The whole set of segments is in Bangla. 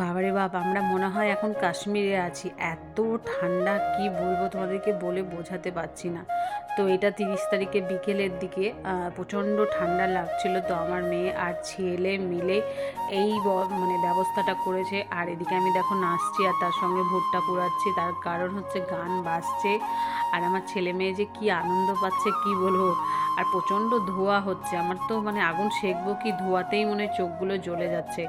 বাবারে বাপ, আমরা মনে হয় এখন কাশ্মীরে আছি। এত ঠান্ডা, কি বলব তোমাদেরকে বলে বোঝাতে পারছি না। তো এটা তিরিশ তারিখে বিকেলের দিকে প্রচণ্ড ঠান্ডা লাগছিল তো আমার মেয়ে আর ছেলে মিলে এই মানে ব্যবস্থাটা করেছে। আর এদিকে আমি দেখো নাচছি আর তার সঙ্গে ভুট্টা পুরাচ্ছি তার কারণ হচ্ছে গান বাজছে। আর আমার ছেলে মেয়ে যে কি আনন্দ পাচ্ছে, কি বলব? আর প্রচণ্ড ধোঁয়া হচ্ছে। আমার তো মানে আগুন সেঁকবো কি ধোঁয়াতেই মনে চোখগুলো জ্বলে যাচ্ছে।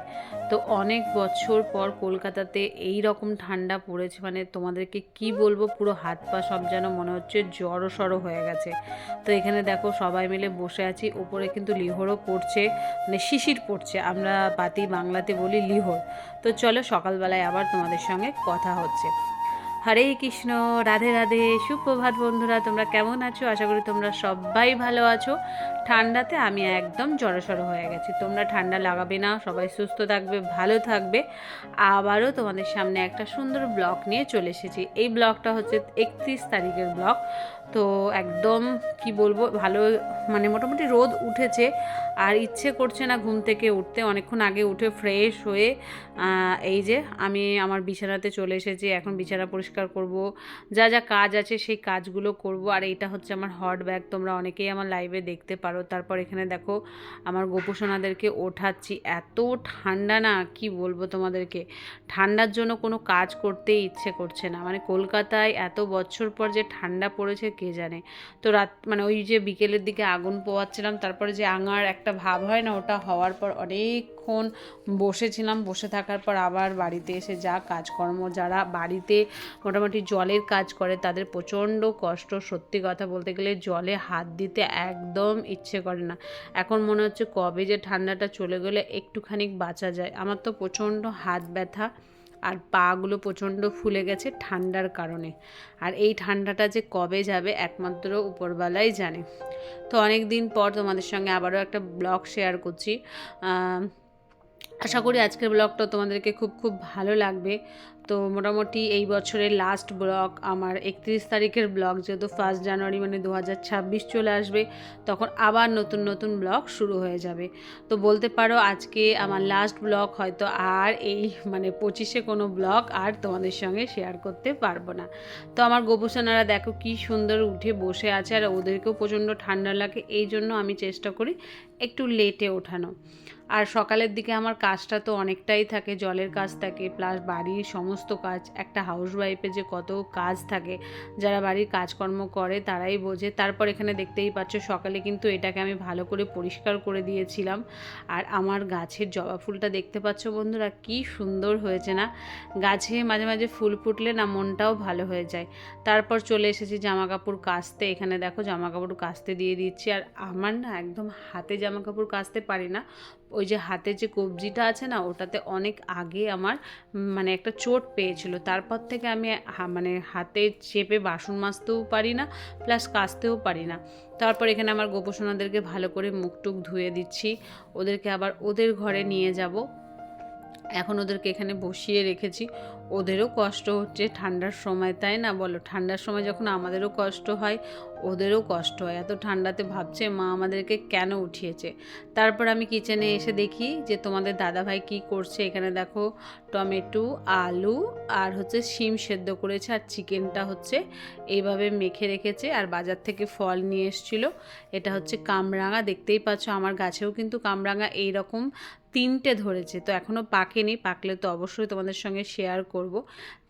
তো অনেক বছর পর কলকাতাতে এই রকম ঠান্ডা পড়েছে মানে তোমাদেরকে কি বলব, পুরো হাত পা সব যেন মনে হচ্ছে জড়ো সড়ো হয়ে গেছে। তো এখানে দেখো সবাই মিলে বসে আছি, ওপরে কিন্তু লিহরও পড়ছে মানে শিশির পড়ছে। আমরা পাতি বাংলাতে বলি লিহর। তো চলো সকালবেলায় আবার তোমাদের সঙ্গে কথা হচ্ছে। হরে কৃষ্ণ, রাধে রাধে। সুপ্রভাত বন্ধুরা, তোমরা কেমন আছো? আশা করি তোমরা সবাই ভালো আছো। ঠান্ডাতে আমি একদম জড়সড় হয়ে গেছি। তোমরা ঠান্ডা লাগাবে না, সবাই সুস্থ থাকবে, ভালো থাকবে। আবারও তোমাদের সামনে একটা সুন্দর ব্লগ নিয়ে চলে এসেছি। এই ব্লগটা হচ্ছে একত্রিশ তারিখের ব্লগ। তো একদম কি বলব, ভালো মানে মোটামুটি রোদ উঠেছে আর ইচ্ছে করছে না ঘুম থেকে উঠতে। অনেকক্ষণ আগে উঠে ফ্রেশ হয়ে এই যে আমি আমার বিছানাতে চলে এসেছি, এখন বিছানা পরিষ্কার করব। যা যা কাজ আছে সেই কাজগুলো করব। আর এইটা হচ্ছে আমার হট ব্যাগ তোমরা অনেকেই আমার লাইভে দেখতে পারো। তারপর এখানে দেখো, আমার গোপোষণাদেরকে ওঠাচ্ছি। এত ঠান্ডা না, কি বলব তোমাদেরকে? ঠান্ডার জন্য কোনো কাজ করতেই ইচ্ছে করছে না। মানে কলকাতায় এত বছর পর যে ঠান্ডা পড়েছে কে জানে। তো রাত মানে ওই যে বিকেলের দিকে আগুন পোয়াচ্ছিলাম তারপরে যে আঙার একটা ভাব হয় না, ওটা হওয়ার পর অনেকক্ষণ বসেছিলাম। বসে থাকার পর আবার বাড়িতে এসে যা কাজকর্ম, যারা বাড়িতে মোটামুটি জলের কাজ করে, তাদের প্রচণ্ড কষ্ট। সত্যি কথা বলতে গেলে জলে হাত দিতে একদম ইচ্ছে করে না। এখন মনে হচ্ছে কবে যে ঠান্ডাটা চলে গেলে একটুখানি বাঁচা যায়। আমার তো প্রচণ্ড হাত ব্যথা। আর পাগুলো প্রচণ্ড ফুলে গেছে ঠান্ডার কারণে। আর এই ঠান্ডাটা যে কবে যাবে একমাত্র উপরবেলাই জানে। তো অনেক দিন পর তোমাদের সঙ্গে আবারও একটা ব্লগ শেয়ার করছি। আশা করি আজকের ব্লগটা তোমাদেরকে খুব খুব ভালো লাগবে। তো মোটামুটি এই বছরের লাস্ট ব্লগ আমার একত্রিশ তারিখের ব্লগ যেহেতু ফার্স্ট জানুয়ারি মানে দু হাজার ছাব্বিশ চলে আসবে, তখন আবার নতুন নতুন ব্লগ শুরু হয়ে যাবে। তো বলতে পারো আজকে আমার লাস্ট ব্লগ হয়তো আর এই মানে পঁচিশে কোনো ব্লগ আর তোমাদের সঙ্গে শেয়ার করতে পারব না। তো আমার গোপোষণারা দেখো কি সুন্দর উঠে বসে আছে, আর ওদেরকেও প্রচণ্ড ঠান্ডা লাগে, এই জন্য আমি চেষ্টা করি একটু লেটে ওঠানো। আর সকালের দিকে আমার কাজটা তো অনেকটাই থাকে, জলের কাজ থাকে প্লাস বাড়ির সমস্ত কাজ, একটা হাউস ওয়াইফে যে কত কাজ থাকে, যারা বাড়ির কাজকর্ম করে তারাই বোঝে। তারপর এখানে দেখতেই পাচ্ছ, সকালে কিন্তু এটাকে আমি ভালো করে পরিষ্কার করে দিয়েছিলাম। আর আমার গাছের জবা ফুলটা দেখতে পাচ্ছ বন্ধুরা, কি সুন্দর হয়েছে না? গাছে মাঝে মাঝে ফুল ফুটলে না মনটাও ভালো হয়ে যায়। তারপর চলে এসেছি জামা কাপড় কাচতে। এখানে দেখো জামা কাপড় কাচতে দিয়ে দিচ্ছি। আর আমার না একদম হাতে জামা কাপড় কাচতে পারি না। ওই যে হাতে যে কবজিটা আছে না, ওটাতে অনেক আগে আমার মানে একটা চোট পেয়েছিল। তারপর থেকে আমি মানে হাতে চেপে বাসন মাজতেও পারি না, প্লাস কাচতেও পারি না। তারপর এখানে আমার গোপোষণাদেরকে ভালো করে মুখ টুক ধুয়ে দিচ্ছি। ওদেরকে আবার ওদের ঘরে নিয়ে যাব। এখন ওদেরকে এখানে বসিয়ে রেখেছি। ওদেরও কষ্ট হচ্ছে ঠান্ডার সময়, তাই না বলো? ঠান্ডার সময় যখন আমাদেরও কষ্ট হয় ওদেরও কষ্ট হয়। এত ঠান্ডাতে ভাবছে, মা আমাদেরকে কেন উঠিয়েছে? তারপর আমি কিচেনে এসে দেখি যে তোমাদের দাদাভাই কি করছে। এখানে দেখো টমেটো, আলু আর হচ্ছে শিম সেদ্ধ করেছে আর চিকেনটা হচ্ছে এইভাবে মেখে রেখেছে আর বাজার থেকে ফল নিয়ে এসেছিল। এটা হচ্ছে কামরাঙা। দেখতেই পাচ্ছ আমার গাছেও কিন্তু কামরাঙা এইরকম তিনটে ধরেছে। তো এখনও পাকেনি, পাকলে তো অবশ্যই তোমাদের সঙ্গে শেয়ার করব।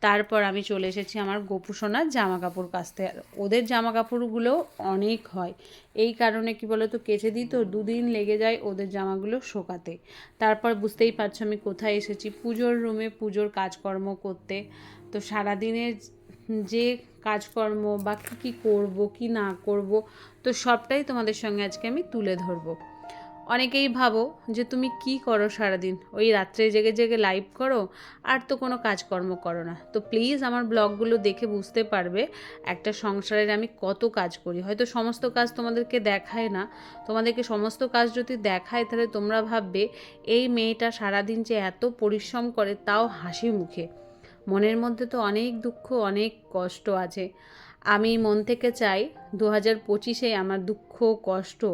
তারপর আমি চলে এসেছি আমার গোপুসোনার জামা কাপড় কাচতে। ওদের জামা কাপড়গুলো অনেক হয়। এই কারণে কি বলো তো কেচে দিই তো, দুদিন লেগে যায় ওদের জামাগুলো শোকাতে। তারপর বুঝতেই পারছ আমি কোথায় এসেছি। পুজোর রুমে পুজোর কাজকর্ম করতে। তো সারাদিনের যে কাজকর্ম বা কী কী করব, কি না করব, তো সবটাই তোমাদের সঙ্গে আজকে আমি তুলে ধরবো। অনেকেই ভাবো যে তুমি কি করো সারাদিন? ওই রাত্রে জেগে জেগে লাইভ করো, আর তো কোনো কাজকর্ম করো না। তো প্লিজ আমার ব্লগগুলো দেখে বুঝতে পারবে একটা সংসারের আমি কত কাজ করি। হয়তো সমস্ত কাজ তোমাদেরকে দেখায় না। তোমাদেরকে সমস্ত কাজ যদি দেখায়, তাহলে তোমরা ভাববে, এই মেয়েটা সারাদিন যে এত পরিশ্রম করে, তাও হাসি মুখে মনের মধ্যে তো অনেক দুঃখ, অনেক কষ্ট আছে। আমি মন থেকে চাই দু হাজার পঁচিশে আমার দুঃখ, কষ্ট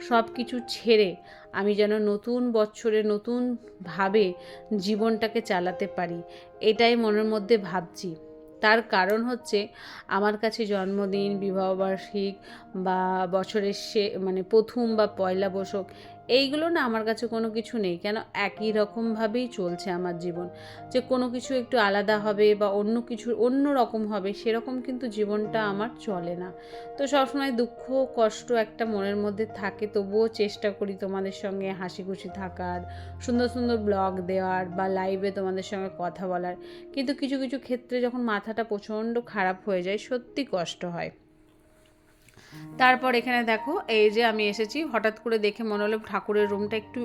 সব কিছু ছেড়ে আমি যেন নতুন বছরে নতুনভাবে জীবনটাকে চালাতে পারি। এটাই মনের মধ্যে ভাবছি। তার কারণ হচ্ছে আমার কাছে জন্মদিন, বিবাহবার্ষিক বা বছরের সে মানে প্রথম বা পয়লা বৈশাখ এইগুলো না আমার কাছে কোনো কিছু নেই। কেন? একই রকমভাবেই চলছে আমার জীবন। যে কোনো কিছু একটু আলাদা হবে বা অন্য কিছু অন্য রকম হবে, সেরকম কিন্তু জীবনটা আমার চলে না। তো সবসময় দুঃখ, কষ্ট একটা মনের মধ্যে থাকে, তবুও চেষ্টা করি তোমাদের সঙ্গে হাসি খুশি থাকার, সুন্দর সুন্দর ব্লগ দেওয়ার বা লাইভে তোমাদের সঙ্গে কথা বলার। কিন্তু কিছু কিছু ক্ষেত্রে যখন মাথাটা প্রচণ্ড খারাপ হয়ে যায়, সত্যি কষ্ট হয়। তারপর এখানে দেখো, এই যে আমি এসেছি, হঠাৎ করে দেখে মনে হলো ঠাকুরের রুমটা একটু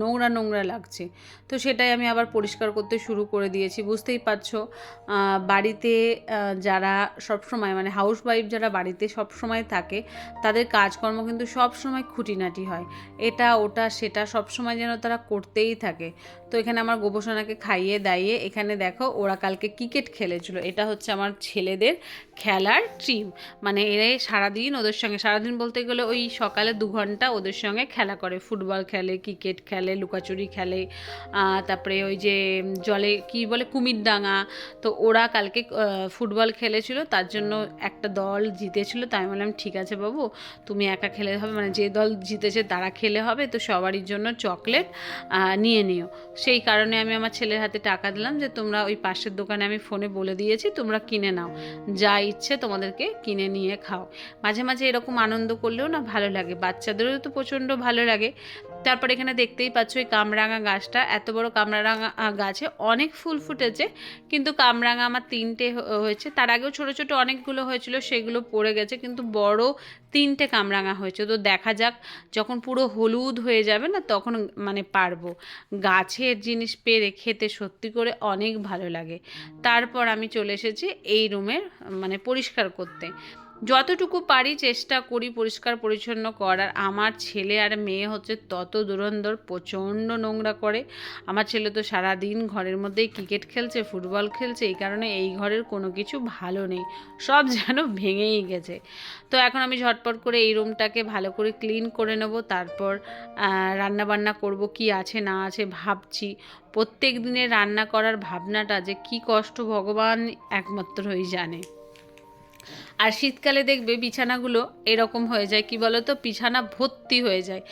নোংরা নোংরা লাগছে। তো সেটাই আমি আবার পরিষ্কার করতে শুরু করে দিয়েছি, বুঝতেই পারছ। বাড়িতে যারা সব সময় মানে হাউস ওয়াইফ যারা বাড়িতে সব সময় থাকে, তাদের কাজকর্ম কিন্তু সব সময় খুঁটিনাটি হয়। এটা, ওটা, সেটা সব সময় যেন তারা করতেই থাকে। তো এখানে আমার গোপসোনাকে খাইয়ে দাইয়ে, এখানে দেখো, ওরা কালকে ক্রিকেট খেলেছিল। এটা হচ্ছে আমার ছেলেদের খেলার ট্রিম মানে এরাই সারাদিন ওদের সঙ্গে। সারাদিন বলতে গেলে ওই সকালে দু ঘণ্টা ওদের সঙ্গে খেলা করে। ফুটবল খেলে, ক্রিকেট খেলে, লুকাচুরি খেলে তারপরে ওই যে জলে কি বলে কুমিরডাঙ্গা তো ওরা কালকে ফুটবল খেলেছিল, তার জন্য একটা দল জিতেছিল। তাই বললাম, ঠিক আছে বাবু, তুমি একা খেলে হবে। মানে যে দল জিতেছে তারা খেলে হবে, তো সবারই জন্য চকলেট নিয়ে নিও। সেই কারণে আমি আমার ছেলের হাতে টাকা দিলাম যে, তোমরা ওই পাশের দোকানে আমি ফোনে বলে দিয়েছি, তোমরা কিনে নাও। যা ইচ্ছে তোমাদেরকে কিনে নিয়ে খাও। মাঝে মাঝে এরকম আনন্দ করলেও না ভালো লাগে। বাচ্চাদেরও তো প্রচণ্ড ভালো লাগে। তারপর এখানে দেখতেই পাচ্ছ ওই কামরাঙা গাছটা। এত বড় কামরাঙা গাছে অনেক ফুল ফুটেছে, কিন্তু কামরাঙা আমার তিনটে হয়েছে। তার আগেও ছোট ছোট অনেকগুলো হয়েছিল, সেগুলো পড়ে গেছে, কিন্তু বড় তিনটে কামরাঙা হয়েছে। তো দেখা যাক, যখন পুরো হলুদ হয়ে যাবে না, তখন মানে পারব। গাছের জিনিস পেরে খেতে সত্যি করে অনেক ভালো লাগে। তারপর আমি চলে এসেছি এই রুমের মানে পরিষ্কার করতে। যতটুকু পারি চেষ্টা করি পরিষ্কার পরিচ্ছন্ন করার। আমার ছেলে আর মেয়ে হচ্ছে তত দুরন্দর, প্রচণ্ড নোংরা করে। আমার ছেলে তো সারাদিন ঘরের মধ্যেই ক্রিকেট খেলছে ফুটবল খেলছে, এই কারণে এই ঘরের কোনো কিছু ভালো নেই। সব যেন ভেঙেই গেছে। তো এখন আমি ঝটপট করে এই রুমটাকে ভালো করে ক্লিন করে নেব। তারপর রান্না বান্না করব, কি আছে না আছে ভাবছি। প্রত্যেক দিনের রান্না করার ভাবনাটা যে কি কষ্ট ভগবান একমাত্রই জানে। আর শীতকালে দেখবে বিছানাগুলো এরকম হয়ে যায়, কি বলো তো বিছানা ভর্তি হয়ে যায়।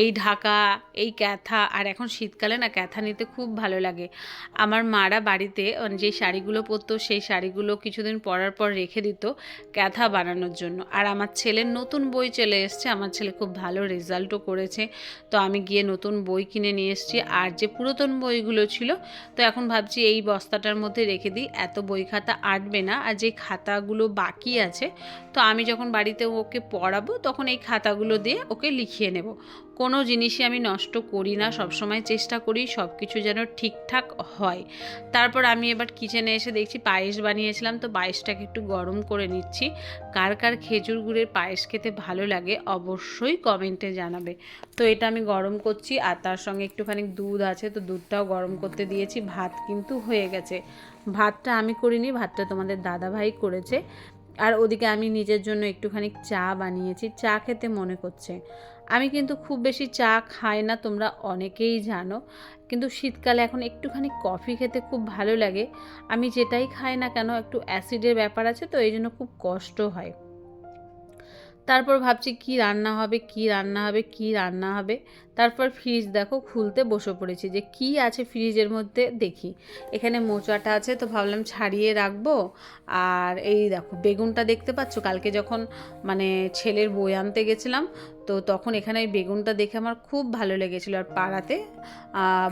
এই ঢাকা, এই ক্যাথা, আর এখন শীতকালে না ক্যাথা নিতে খুব ভালো লাগে। আমার মারা বাড়িতে যে শাড়িগুলো পরতো, সেই শাড়িগুলো কিছুদিন পরার পর রেখে দিত ক্যাথা বানানোর জন্য। আর আমার ছেলের নতুন বই চলে এসছে, আমার ছেলে খুব ভালো রেজাল্টও করেছে। তো আমি গিয়ে নতুন বই কিনে নিয়ে এসেছি। আর যে পুরাতন বইগুলো ছিল, তো এখন ভাবছি এই বস্তাটার মধ্যে রেখে দিই। এত বই খাতা আটবে না, আর যে খাতাগুলো বাকি আছে? তো আমি যখন বাড়িতে ওকে পড়াবো, তখন এই খাতাগুলো দিয়ে ওকে লিখিয়ে নেব। কোনো জিনিসই আমি নষ্ট করি না, সবসময় চেষ্টা করি সব কিছু যেন ঠিকঠাক হয়। তারপর আমি এবার কিচেনে এসে দেখছি পায়েস বানিয়েছিলাম, তো পায়েসটাকে একটু গরম করে নিচ্ছি। কার কার খেজুর গুড়ের পায়েস খেতে ভালো লাগে অবশ্যই কমেন্টে জানাবে। তো এটা আমি গরম করছি, আর তার সঙ্গে একটুখানি দুধ আছে, তো দুধটাও গরম করতে দিয়েছি। ভাত কিন্তু হয়ে গেছে। ভাতটা আমি করিনি, ভাতটা তোমাদের দাদাভাই করেছে। আর ওদিকে আমি নিজের জন্য একটুখানি চা বানিয়েছি, চা খেতে মনে করছে। আমি কিন্তু খুব বেশি চা খাই না, তোমরা অনেকেই জানো। কিন্তু শীতকালে এখন একটুখানি কফি খেতে খুব ভালো লাগে। আমি যেটাই খাই না কেন, একটু অ্যাসিডের ব্যাপার আছে তো, এই জন্য খুব কষ্ট হয়। তারপর ভাবছি কি রান্না হবে, কি রান্না হবে, কি রান্না হবে। তারপর ফ্রিজ দেখো খুলতে বসে পড়েছি যে কি আছে ফ্রিজের মধ্যে দেখি। এখানে মোচাটা আছে তো ভাবলাম ছাড়িয়ে রাখব। আর এই দেখো বেগুনটা দেখতে পাচ্ছ? কালকে যখন মানে ছেলের বই আনতে গেছিলাম, তো তখন এখানে এই বেগুনটা দেখে আমার খুব ভালো লেগেছিলো। আর পাড়াতে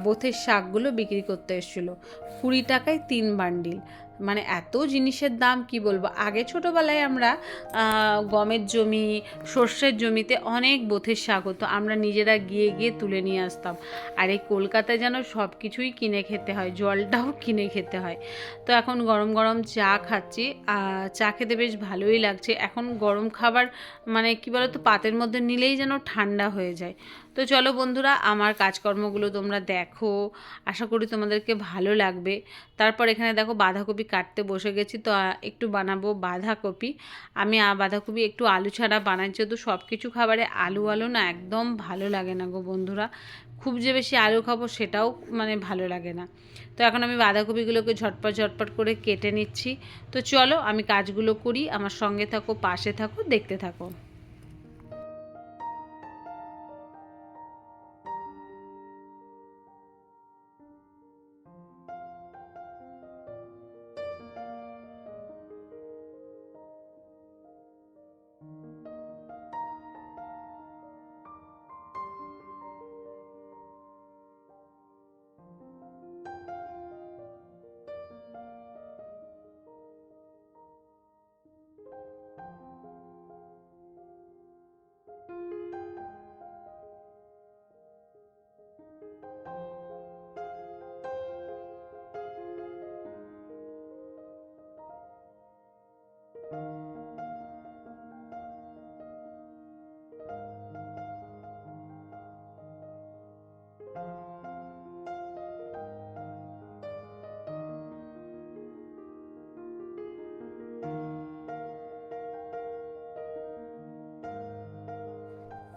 বোথের শাকগুলো বিক্রি করতে এসেছিল। কুড়ি টাকায় তিন বান্ডিল মানে এত জিনিসের দাম কি বলব? আগে ছোটোবেলায় আমরা গমের জমি, সর্ষের জমিতে অনেক বোথের শাক হতো। আমরা নিজেরা গিয়ে গিয়ে তুলে নিয়ে আসতাম। আর এই কলকাতায় যেন সব কিছুই কিনে খেতে হয়, জলটাও কিনে খেতে হয়। তো এখন গরম গরম চা খাচ্ছি। চা খেতে বেশ ভালোই লাগছে। এখন গরম খাবার মানে কি বলতো? পাতের মধ্যে নিলেই যেন ঠান্ডা হয়ে যায়। তো চলো বন্ধুরা, আমার কাজকর্মগুলো তোমরা দেখো। আশা করি তোমাদেরকে ভালো লাগবে। তারপর এখানে দেখো বাঁধাকপি কাটতে বসে গেছি, তো একটু বানাবো বাঁধাকপি। আমি বাঁধাকপি একটু আলু ছাড়া বানাই যেহেতু সব কিছু খাবারে আলু আলু না একদম ভালো লাগে না গো বন্ধুরা। খুব যে বেশি আলু খাব সেটাও মানে ভালো লাগে না। তো এখন আমি বাঁধাকপিগুলোকে ঝটপট ঝটপট করে কেটে নিচ্ছি। তো চলো আমি কাজগুলো করি, আমার সঙ্গে থাকো, পাশে থাকো, দেখতে থাকো।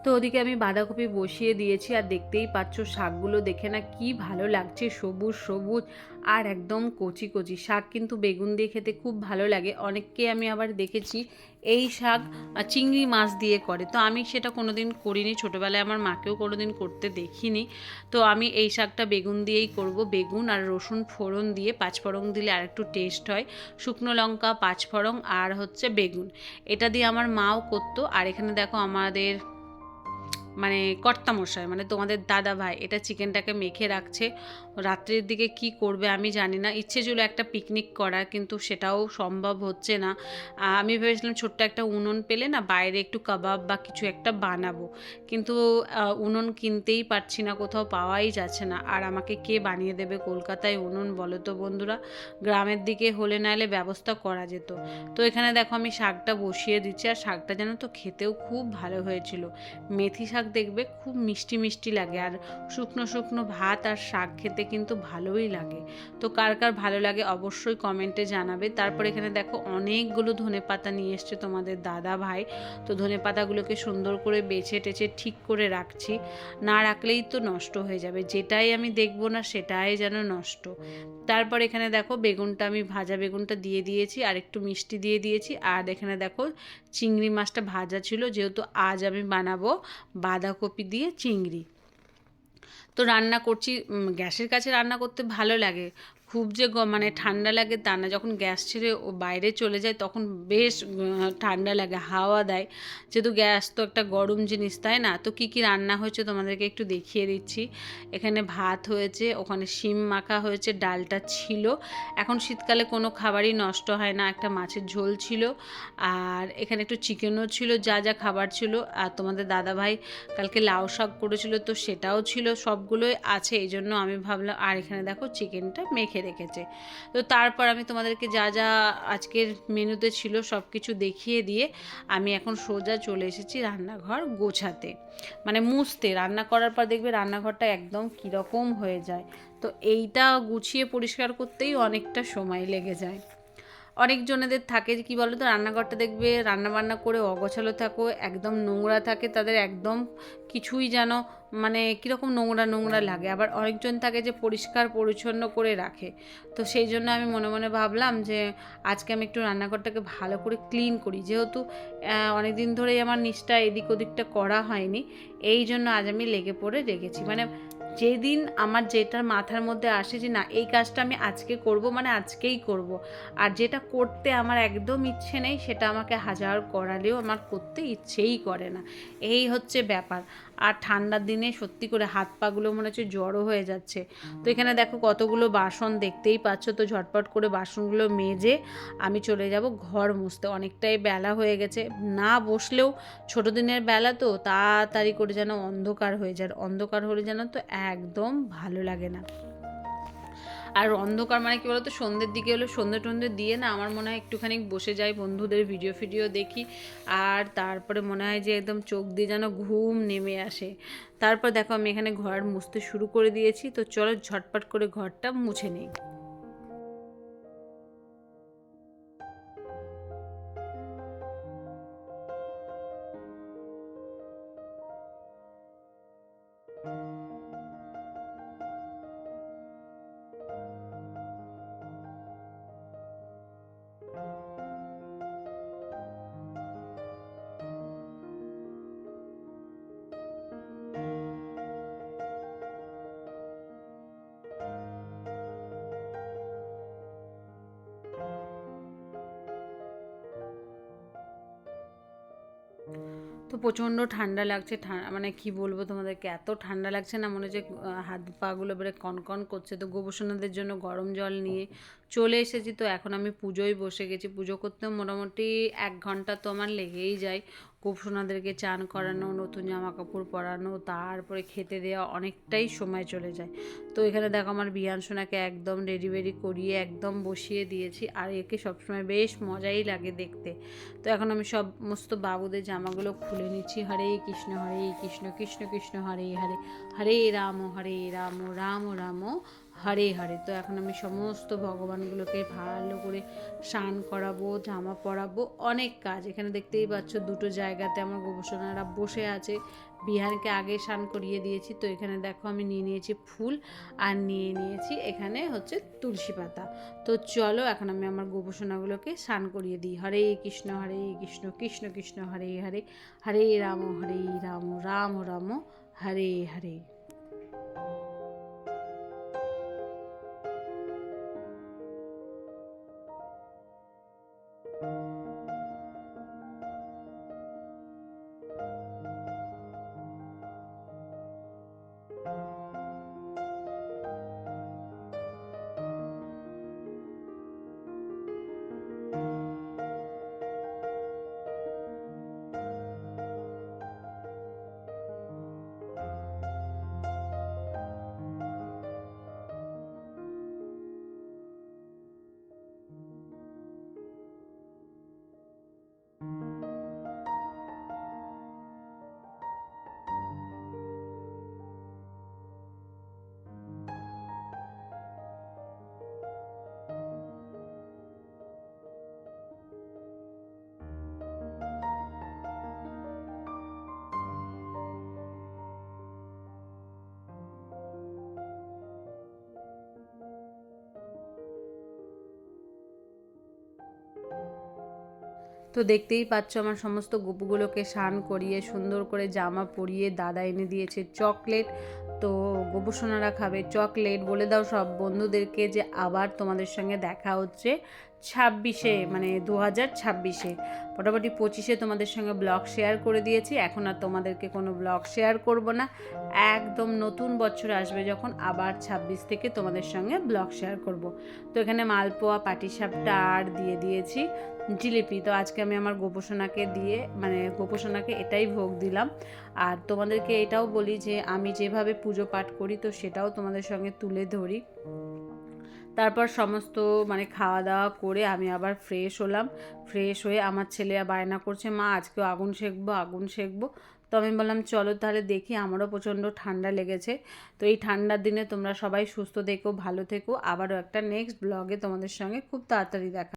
তো ওদিকে আমি বাঁধাকপি বসিয়ে দিয়েছি আর দেখতেই পাচ্ছ শাকগুলো দেখে না কি ভালো লাগছে, সবুজ সবুজ আর একদম কচি কচি। শাক কিন্তু বেগুন দিয়ে খেতে খুব ভালো লাগে। অনেককে আমি আবার দেখেছি এই শাক চিংড়ি মাছ দিয়ে করে। তো আমি সেটা কোনোদিন করিনি, ছোটোবেলায় আমার মাকেও কোনোদিন করতে দেখিনি। তো আমি এই শাকটা বেগুন দিয়েই করব। বেগুন আর রসুন ফোড়ন দিয়ে পাঁচফোড়ন দিলে আর একটু টেস্ট হয়। শুকনো লঙ্কা পাঁচফোড়ন আর হচ্ছে বেগুন। এটা দিয়ে আমার মাও করতো। আর এখানে দেখো আমাদের মানে কর্তামশাই মানে তোমাদের দাদা ভাই, এটা চিকেনটাকে মেখে রাখছে। রাত্রির দিকে কি করবে আমি জানি না। ইচ্ছে ছিল একটা পিকনিক করার, কিন্তু সেটাও সম্ভব হচ্ছে না। আমি ভেবেছিলাম ছোট্ট একটা উনুন পেলে না বাইরে একটু কাবাব বা কিছু একটা বানাবো। কিন্তু উনুন কিনতেই পারছি না, কোথাও পাওয়াই যাচ্ছে না। আর আমাকে কে বানিয়ে দেবে কলকাতায় উনুন, বলো তো বন্ধুরা? গ্রামের দিকে হলে নাহলে ব্যবস্থা করা যেত। তো এখানে দেখো আমি শাকটা বসিয়ে দিচ্ছি, আর শাকটা যেন তো খেতেও খুব ভালো হয়েছিল। মেথি শাক দেখবে খুব মিষ্টি মিষ্টি লাগে আর শুকনো শুকনো ভাত আর শাক খেতে কিন্তু ভালোই লাগে। তো কার কার ভালো লাগে অবশ্যই কমেন্টে জানাবে। তারপর এখানে দেখো অনেকগুলো ধনে পাতা নিয়ে এসছে তোমাদের দাদা ভাই। তো ধনে পাতাগুলোকে সুন্দর করে বেছে টেছে ঠিক করে রাখছি। না রাখলেই তো নষ্ট হয়ে যাবে। যেটাই আমি দেখব না সেটাই যেন নষ্ট। তারপর এখানে দেখো বেগুনটা আমি ভাজা বেগুনটা দিয়ে দিয়েছি। আর একটু মিষ্টি দিয়ে দিয়েছি। আর এখানে দেখো চিংড়ি মাছটা ভাজা ছিল, যেহেতু আজ আমি বানাবো বাঁধাকপি দিয়ে চিংড়ি। তো রান্না করছি গ্যাসের কাছে রান্না করতে ভালো লাগে। খুব যে মানে ঠান্ডা লাগে তা না। যখন গ্যাস ছেড়ে ও বাইরে চলে যায় তখন বেশ ঠান্ডা লাগে, হাওয়া দেয়। যেহেতু গ্যাস তো একটা গরম জিনিস, তাই না? তো কী কী রান্না হয়েছে তোমাদেরকে একটু দেখিয়ে দিচ্ছি। এখানে ভাত হয়েছে, ওখানে শিম মাখা হয়েছে, ডালটা ছিল। এখন শীতকালে কোনো খাবারই নষ্ট হয় না, একটা মাছের ঝোল ছিল। আর এখানে একটু চিকেনও ছিল, যা যা খাবার ছিল। আর তোমাদের দাদাভাই কালকে লাউ শাক করেছিল, তো সেটাও ছিল, সবগুলোই আছে। এই জন্য আমি ভাবলাম, আর এখানে দেখো, চিকেনটা মেখে রেখেছে তো তারপর আমি তোমাদেরকে যা যা আজকের মেনুতে ছিল সব কিছু দেখিয়ে দিয়ে আমি এখন সোজা চলে এসেছি রান্নাঘর গোছাতে। মানে মুছতে। রান্না করার পর দেখবে রান্নাঘরটা একদম কীরকম হয়ে যায়। তো এইটা গুছিয়ে পরিষ্কার করতেই অনেকটা সময় লেগে যায়। অনেকজনেদের থাকে কী বলো তো রান্নাঘরটা দেখবে রান্না বান্না করে অগোছালো থাকো, একদম নোংরা থাকে, তাদের একদম কিছুই যেন মানে কীরকম নোংরা নোংরা লাগে। আবার অনেকজন থাকে যে, পরিষ্কার পরিচ্ছন্ন করে রাখে। তো সেই জন্য আমি মনে মনে ভাবলাম যে, আজকে আমি একটু রান্নাঘরটাকে ভালো করে ক্লিন করি। যেহেতু অনেক দিন ধরেই আমার নিচটা এদিক ওদিকটা করা হয়নি, এই জন্য আজ আমি লেগে পড়ে রেখেছি মানে যেদিন আমার যেটার মাথার মধ্যে আসে যে না, এই কাজটা আমি আজকে করব মানে আজকেই করব। আর যেটা করতে আমার একদম ইচ্ছে নেই, সেটা আমাকে হাজার করালেও আমার করতে ইচ্ছেই করে না। এই হচ্ছে ব্যাপার। আর ঠান্ডার দিনে সত্যি করে হাত পাগুলো মনে হচ্ছে জড়ো হয়ে যাচ্ছে। তো এখানে দেখো কতগুলো বাসন দেখতেই পাচ্ছ, তো ঝটপট করে বাসনগুলো মেজে আমি চলে যাব ঘর মুছতে। অনেকটাই বেলা হয়ে গেছে, না বসলেও ছোটো দিনের বেলা তো তাড়াতাড়ি করে যেন অন্ধকার হয়ে যায়, অন্ধকার হলে যেন তো একদম ভালো লাগে না। আর অন্ধকার মানে কি বলতো? সন্ধ্যের দিকে হলো সন্ধ্যে টন্ধে দিয়ে না আমার মনে হয় একটুখানি বসে যাই, বন্ধুদের ভিডিও ফিডিও দেখি। আর তারপরে মনে হয় যে একদম চোখ দিয়ে যেন ঘুম নেমে আসে। তারপর দেখো আমি এখানে ঘর মুছতে শুরু করে দিয়েছি। তো চলো ঝটপট করে ঘরটা মুছে নিই। প্রচণ্ড ঠান্ডা লাগছে মানে কি বলব তোমাদেরকে, এত ঠান্ডা লাগছে না মনে হচ্ছে হাত পাগুলো বেড়ে কনকন করছে। তো গোবর্ষণাদের জন্য গরম জল নিয়ে চলে এসেছি। তো এখন আমি পুজোয় বসে গেছি। পুজো করতে মোটামুটি এক ঘণ্টা তো আমার লেগেই যায়। গোপসোনাদেরকে চান করানো, নতুন জামা কাপড় পরানো, তারপরে খেতে দেওয়া অনেকটাই সময় চলে যায়। তো এখানে দেখো আমার বিয়ান সোনাকে একদম রেডি বেডি করিয়ে একদম বসিয়ে দিয়েছি আর একে সবসময় বেশ মজাই লাগে দেখতে। তো এখন আমি সমস্ত বাবুদের জামাগুলো খুলে নিচ্ছি, হরে কৃষ্ণ হরে কৃষ্ণ কৃষ্ণ কৃষ্ণ, হরে হরে হরে রাম হরে রাম রাম রাম হরে হরে তো এখন আমি সমস্ত ভগবানগুলোকে ভালো করে স্নান করাবো, জামা পরাবো, অনেক কাজ। এখানে দেখতেই পাচ্ছ দুটো জায়গাতে আমার গোবর্ষণারা বসে আছে। বিহানকে আগে স্নান করিয়ে দিয়েছি। তো এখানে দেখো আমি নিয়ে নিয়েছি ফুল আর নিয়ে নিয়েছি এখানে হচ্ছে তুলসী পাতা। তো চলো এখন আমি আমার গোপসোনাগুলোকে স্নান করিয়ে দিই। হরে কৃষ্ণ হরে কৃষ্ণ কৃষ্ণ কৃষ্ণ, হরে হরে হরে রাম হরে রাম রাম রাম, হরে হরে। তো দেখতেই পাচ্ছ আমার সমস্ত গোপুগুলোকে স্নান করিয়ে, সুন্দর করে জামা পরিয়ে দাদা এনে দিয়েছে চকলেট। তো গোপুসোনারা খাবে চকলেট। বলে দাও সব বন্ধুদেরকে যে আবার তোমাদের সঙ্গে দেখা হচ্ছে। ছাব্বিশে মানে দু হাজার ছাব্বিশে। মোটামুটি পঁচিশে তোমাদের সঙ্গে ব্লগ শেয়ার করে দিয়েছি। এখন আর তোমাদেরকে কোনো ব্লগ শেয়ার করব না। একদম নতুন বছর আসবে যখন আবার ছাব্বিশ থেকে তোমাদের সঙ্গে ব্লগ শেয়ার করব। তো এখানে মালপোয়া পাটিসাপটা আর দিয়ে দিয়েছি। জিলিপি তো আজকে আমি আমার গোপোষণাকে দিয়ে মানে গোপোষণাকে এটাই ভোগ দিলাম। আর তোমাদেরকে এটাও বলি যে আমি যেভাবে পুজো পাঠ করি তো সেটাও তোমাদের সঙ্গে তুলে ধরি। তারপর সমস্ত মানে খাওয়া দাওয়া করে আমি আবার ফ্রেশ হলাম। ফ্রেশ হয়ে আমার ছেলে বায়না করছে, মা, আজকেও আগুন সেঁকবো আগুন সেঁকবো। তো আমি বললাম, চলো তাহলে দেখি, আমারও প্রচণ্ড ঠান্ডা লেগেছে। তো এই ঠান্ডার দিনে তোমরা সবাই সুস্থ থেকো, ভালো থেকো। আবারও একটা নেক্সট ব্লগে তোমাদের সঙ্গে খুব তাড়াতাড়ি দেখা